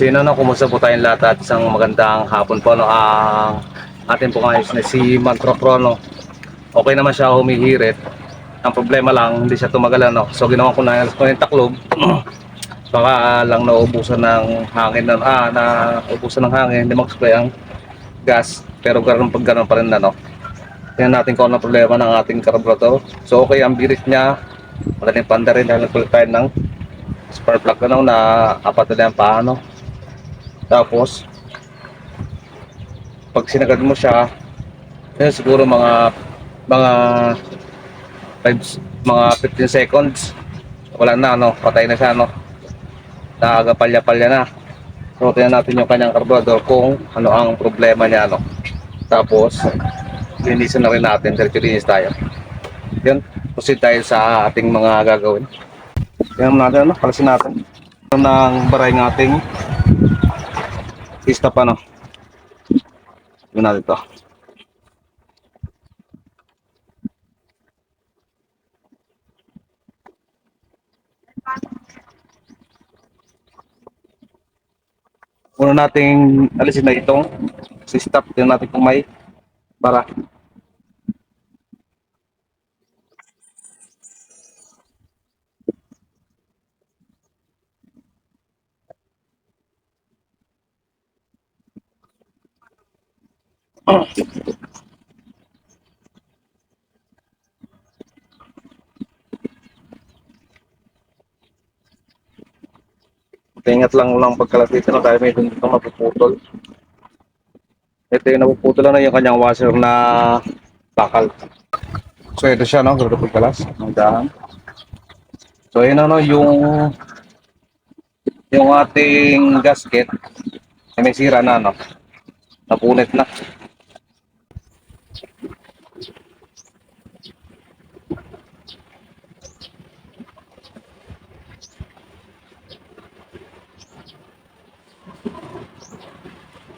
So yun ano, kumusta po tayong lahat at isang magandang hapon po. No? Ang atin po ngayon na si Magkrokrono. Okay naman siya humihirit. Ang problema lang, hindi siya tumagal ano. So ginawa ko na yung taklob. Baka lang naubusan ng hangin na, ah, na ubusan ng hangin, hindi mag-spray ang gas. Pero ganoon pag ganoon pa rin ano. Tingnan natin kung ano problema ng ating carburetor. So okay ang birit niya. Madaling panda rin dahil nagkulit tayo ng spark plug ano, na apat na lang paano. Tapos, pag sinagad mo siya, yun siguro mga mga 5 mga 15 seconds. Wala na ano, patay na siya no. Nakagapalya-palya na. So, tingnan natin yung kanyang carburetor kung ano ang problema niya no. Tapos, linisin na rin natin, diretso linis tayo. Yun, proceed tayo sa ating mga gagawin. Tingnan natin ano, palasin natin. Ng baray ng ating Pista pa no. Yun natin to. Una nating alisin na itong si stop. Tingnan natin kung may para. Ingat lang lang pagkalat dito na dahil may dito mapuputol. Ito yung napuputol na yung kanyang washer na bakal. So ito siya no, grabe pagkalas. Ang daan. So yun ano yung yung ating gasket ay may sira na no. Napunit na.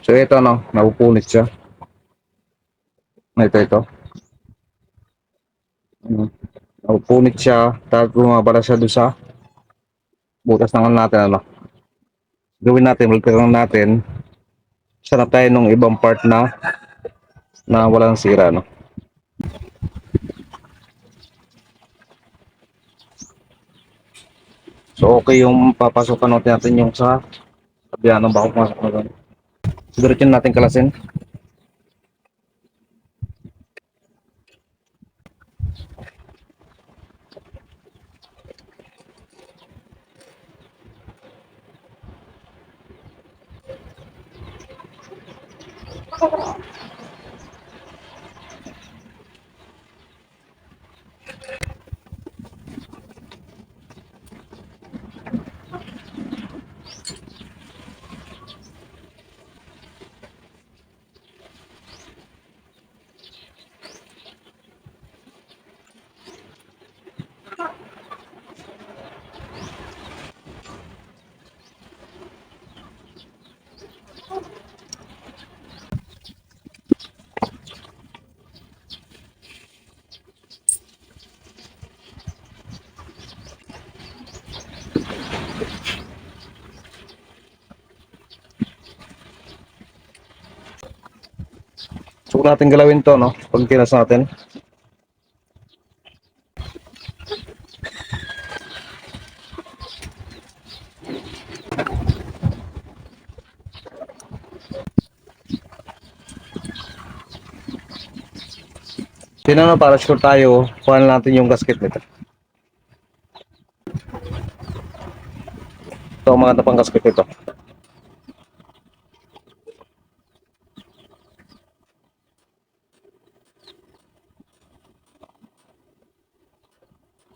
So ito no, napupunit siya. Ito ito. Ano, Napupunit siya, tapos bumabara siya doon sa butas naman natin ano. Gawin natin, magkaroon natin. Sana tayo nung ibang part na na walang sira no. So okay yung papasukan natin yung sa kabila ng bako pumasok na. Siguro yun natin kalasin. So kung natin galawin to no, pag tinas natin. Tingnan mo para sure tayo, kuha na natin yung gasket nito. Ito ang mga tapang gasket nito.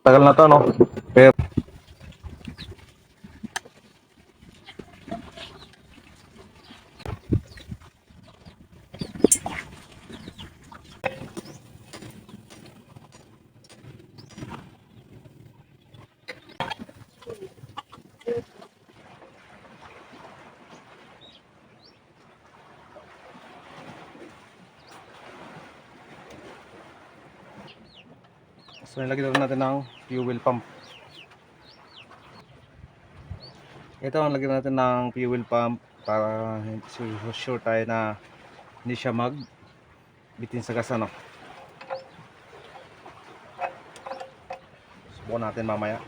Tagal na to, no? Pero, So nilagyan na natin ng fuel pump. Ito ang lagyan natin ng fuel pump para su- sure tayo na hindi siya mag bitin sa gas ano. Subukan natin mamaya.